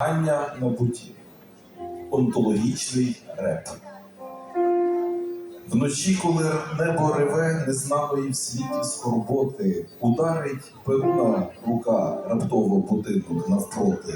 Ання на буті. Онтологічний реп. Вночі, коли небо реве незнаної в світі скорботи, ударить певна рука раптово будинок навпроти.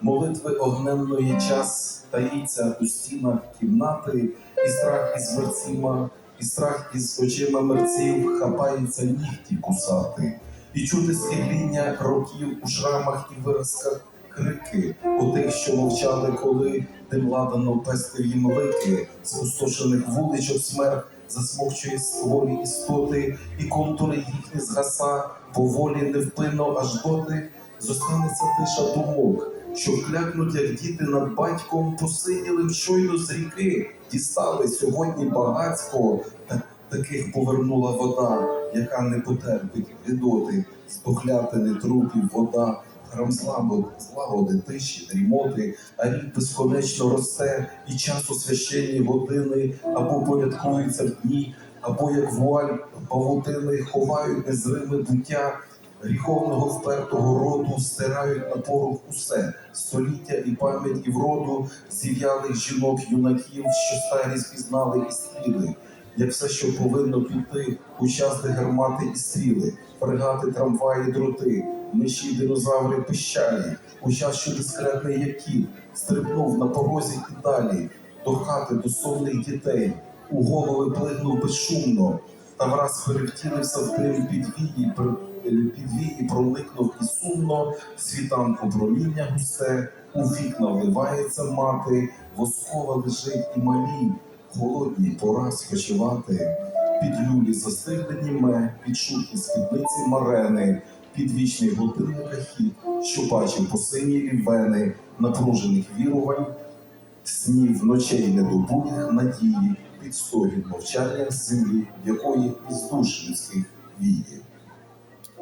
Молитви огненної час таїться у стінах кімнати, і страх із мерціма, і страх із очима мерців хапається нігті кусати, і чути скигління років у шрамах і виразках крики у тих, що мовчали, коли тим ладано пестив їм лики, спустошених вуличок смерть засмокчує стволі істоти, і контури їхні згаса, поволі невпинно аж доти. Зостанеться тиша думок, що клякнуть, як діти над батьком, посиділи щойно з ріки, дістали сьогодні багатського, та таких повернула вода, яка не потерпить відоти, здохлятини трупів вода. Грам злагоди, злагоди, тиші, дрімоти, а рік безконечно росте, і часу священні години або порядкуються в дні, або як вуаль павутини ховають незриме буття гріховного впертого роду, стирають на порох усе. Століття і пам'ять і вроду зів'ялих жінок, юнаків, що старість пізнали і стріли. Як все, що повинно піти у час, гармати і стріли, фрегати, трамваї, дроти, миші, динозаври пищалі, у час, що дискретний як кіт, стрибнув на порозі і далі, до хати, до сонних дітей, у голови плигнув безшумно, та враз перевтілився в дим підвії, е, підвії проникнув і сумно, світанку проміння густе, у вікна вливається мати, воскова лежить і малі, холодні пора спочивати. Під люлі застигли німе, під шухі спідниці марени, під вічний годинника хід, що бачив посинілі вени, напружених вірувань, снів ночей недобутих надії, під стогін мовчання землі, якої із душ людських віє.